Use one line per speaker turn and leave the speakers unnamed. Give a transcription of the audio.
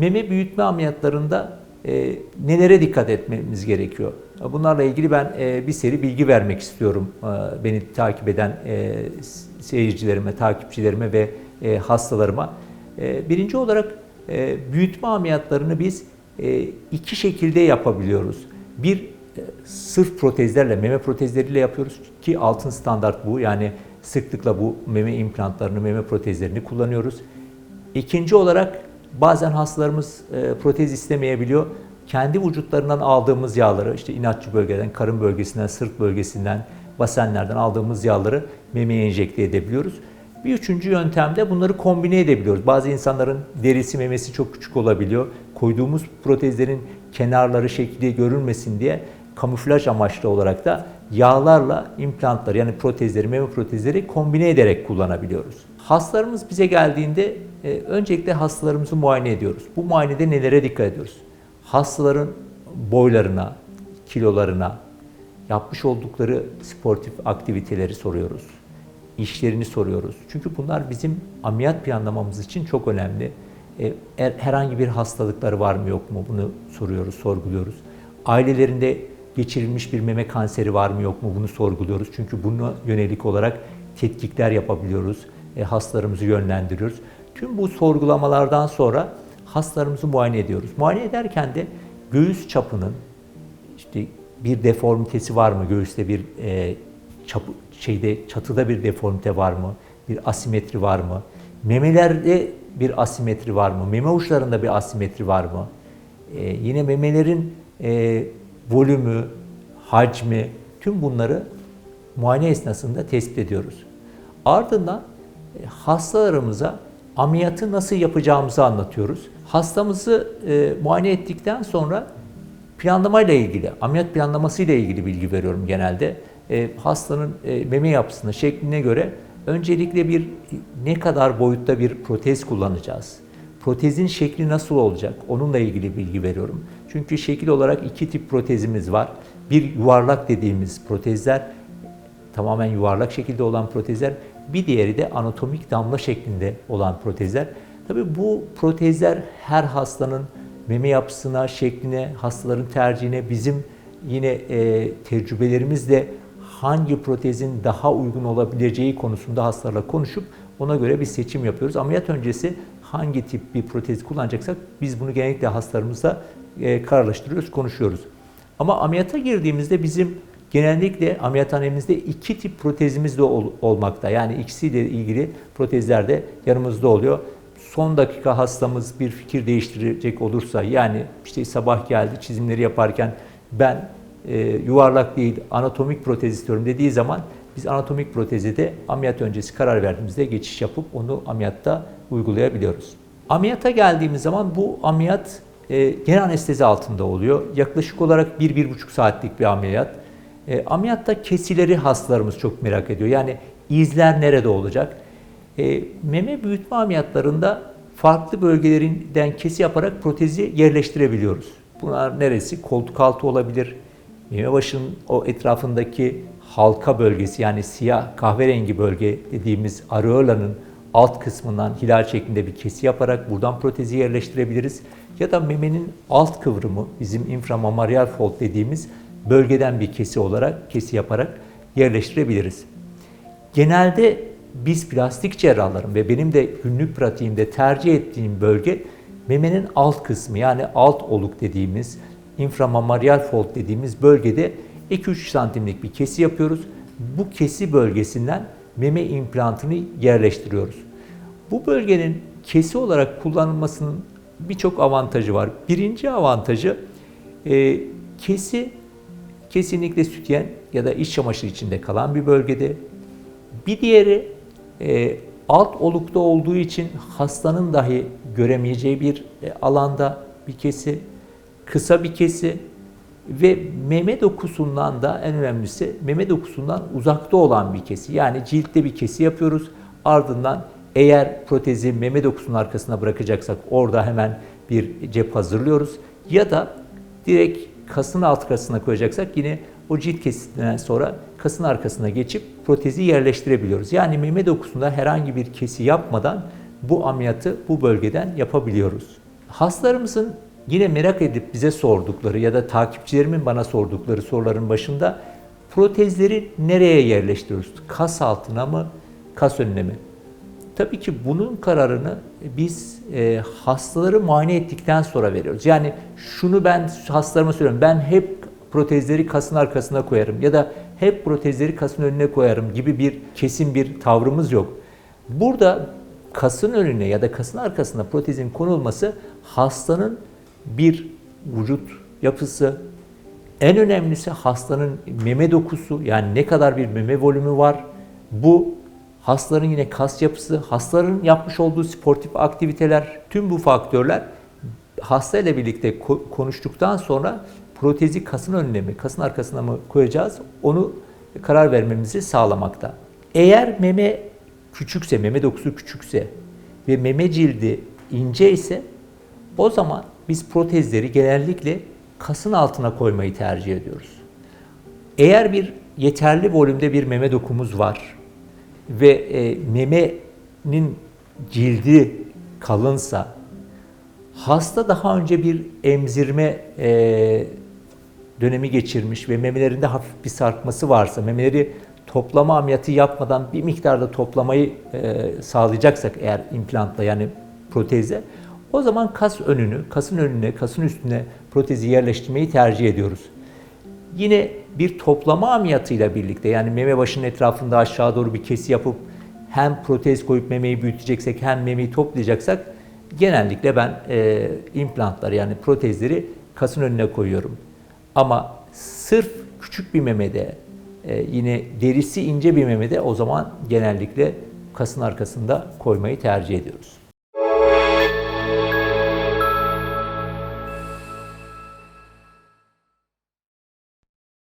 Meme büyütme ameliyatlarında e, nelere dikkat etmemiz gerekiyor? Bunlarla ilgili ben e, bir seri bilgi vermek istiyorum e, beni takip eden e, seyircilerime, takipçilerime ve e, hastalarıma. E, birinci olarak e, büyütme ameliyatlarını biz e, iki şekilde yapabiliyoruz. Bir e, sırf protezlerle, meme protezleriyle yapıyoruz ki altın standart bu. Yani sıklıkla bu meme implantlarını, meme protezlerini kullanıyoruz. İkinci olarak bazen hastalarımız e, protez istemeyebiliyor. Kendi vücutlarından aldığımız yağları, işte inatçı bölgeden, karın bölgesinden, sırt bölgesinden, basenlerden aldığımız yağları memeye enjekte edebiliyoruz. Bir üçüncü yöntemde bunları kombine edebiliyoruz. Bazı insanların derisi memesi çok küçük olabiliyor. Koyduğumuz protezlerin kenarları şekli görülmesin diye kamuflaj amaçlı olarak da yağlarla implantları yani protezleri, meme protezleri kombine ederek kullanabiliyoruz. Hastalarımız bize geldiğinde e, öncelikle hastalarımızı muayene ediyoruz. Bu muayenede nelere dikkat ediyoruz? Hastaların boylarına, kilolarına, yapmış oldukları sportif aktiviteleri soruyoruz. İşlerini soruyoruz. Çünkü bunlar bizim ameliyat planlamamız için çok önemli. E, er- herhangi bir hastalıkları var mı yok mu bunu soruyoruz, sorguluyoruz. Ailelerinde geçirilmiş bir meme kanseri var mı yok mu bunu sorguluyoruz. Çünkü buna yönelik olarak tetkikler yapabiliyoruz. E, hastalarımızı yönlendiriyoruz. Tüm bu sorgulamalardan sonra hastalarımızı muayene ediyoruz. Muayene ederken de göğüs çapının işte bir deformitesi var mı? Göğüste bir e, çapı, şeyde çatıda bir deformite var mı? Bir asimetri var mı? Memelerde bir asimetri var mı? Meme uçlarında bir asimetri var mı? E, yine memelerin e, volümü, hacmi, tüm bunları muayene esnasında tespit ediyoruz. Ardından e, hastalarımıza ameliyatı nasıl yapacağımızı anlatıyoruz. Hastamızı e, muayene ettikten sonra planlamayla ilgili, ameliyat planlaması ile ilgili bilgi veriyorum genelde. E, hastanın e, meme yapısına, şekline göre öncelikle bir ne kadar boyutta bir protez kullanacağız. Protezin şekli nasıl olacak? Onunla ilgili bilgi veriyorum. Çünkü şekil olarak iki tip protezimiz var. Bir yuvarlak dediğimiz protezler, tamamen yuvarlak şekilde olan protezler. Bir diğeri de anatomik damla şeklinde olan protezler. Tabii bu protezler her hastanın meme yapısına, şekline, hastaların tercihine bizim yine e, tecrübelerimizle hangi protezin daha uygun olabileceği konusunda hastalarla konuşup ona göre bir seçim yapıyoruz. Ameliyat öncesi hangi tip bir protez kullanacaksak biz bunu genellikle hastalarımızla e, kararlaştırıyoruz, konuşuyoruz. Ama ameliyata girdiğimizde bizim genellikle ameliyathanemizde iki tip protezimiz de ol- olmakta. Yani ikisiyle ilgili protezler de yanımızda oluyor. Son dakika hastamız bir fikir değiştirecek olursa yani işte sabah geldi çizimleri yaparken ben e, yuvarlak değil anatomik protez istiyorum dediği zaman biz anatomik protezi de ameliyat öncesi karar verdiğimizde geçiş yapıp onu ameliyatta uygulayabiliyoruz. Ameliyata geldiğimiz zaman bu ameliyat e, genel anestezi altında oluyor. Yaklaşık olarak 1-1,5 saatlik bir ameliyat. E, ameliyatta kesileri hastalarımız çok merak ediyor. Yani izler nerede olacak? E, meme büyütme ameliyatlarında farklı bölgelerinden kesi yaparak protezi yerleştirebiliyoruz. Bunlar neresi? Koltuk altı olabilir, meme başının o etrafındaki halka bölgesi yani siyah kahverengi bölge dediğimiz areolanın alt kısmından hilal şeklinde bir kesi yaparak buradan protezi yerleştirebiliriz. Ya da memenin alt kıvrımı bizim inframamaryal fold dediğimiz bölgeden bir kesi olarak kesi yaparak yerleştirebiliriz. Genelde biz plastik cerrahların ve benim de günlük pratiğimde tercih ettiğim bölge memenin alt kısmı yani alt oluk dediğimiz inframamaryal fold dediğimiz bölgede 2-3 santimlik bir kesi yapıyoruz. Bu kesi bölgesinden meme implantını yerleştiriyoruz. Bu bölgenin kesi olarak kullanılmasının birçok avantajı var. Birinci avantajı e, kesi kesinlikle sütyen ya da iç çamaşırı içinde kalan bir bölgede. Bir diğeri e, alt olukta olduğu için hastanın dahi göremeyeceği bir e, alanda bir kesi, kısa bir kesi ve meme dokusundan da en önemlisi meme dokusundan uzakta olan bir kesi. Yani ciltte bir kesi yapıyoruz. Ardından eğer protezi meme dokusunun arkasına bırakacaksak orada hemen bir cep hazırlıyoruz. Ya da direkt kasın alt kasına koyacaksak yine o cilt kesitinden sonra kasın arkasına geçip protezi yerleştirebiliyoruz. Yani meme dokusunda herhangi bir kesi yapmadan bu ameliyatı bu bölgeden yapabiliyoruz. Hastalarımızın yine merak edip bize sordukları ya da takipçilerimin bana sordukları soruların başında protezleri nereye yerleştiriyoruz? Kas altına mı, kas önüne mi? Tabii ki bunun kararını biz e, hastaları muayene ettikten sonra veriyoruz. Yani şunu ben hastalarıma söylüyorum. Ben hep protezleri kasın arkasına koyarım ya da hep protezleri kasın önüne koyarım gibi bir kesin bir tavrımız yok. Burada kasın önüne ya da kasın arkasına protezin konulması hastanın bir vücut yapısı, en önemlisi hastanın meme dokusu yani ne kadar bir meme volümü var. Bu hastaların yine kas yapısı, hastaların yapmış olduğu sportif aktiviteler, tüm bu faktörler hasta ile birlikte ko- konuştuktan sonra protezi kasın önüne mi, kasın arkasına mı koyacağız onu karar vermemizi sağlamakta. Eğer meme küçükse, meme dokusu küçükse ve meme cildi ince ise o zaman biz protezleri genellikle kasın altına koymayı tercih ediyoruz. Eğer bir yeterli volümde bir meme dokumuz var ve e, memenin cildi kalınsa, hasta daha önce bir emzirme e, dönemi geçirmiş ve memelerinde hafif bir sarkması varsa, memeleri toplama ameliyatı yapmadan bir miktarda toplamayı e, sağlayacaksak eğer implantla yani protezle, o zaman kas önünü, kasın önüne, kasın üstüne protezi yerleştirmeyi tercih ediyoruz. Yine bir toplama ameliyatıyla birlikte yani meme başının etrafında aşağı doğru bir kesi yapıp hem protez koyup memeyi büyüteceksek hem memeyi toplayacaksak genellikle ben e, implantları yani protezleri kasın önüne koyuyorum. Ama sırf küçük bir memede e, yine derisi ince bir memede o zaman genellikle kasın arkasında koymayı tercih ediyoruz.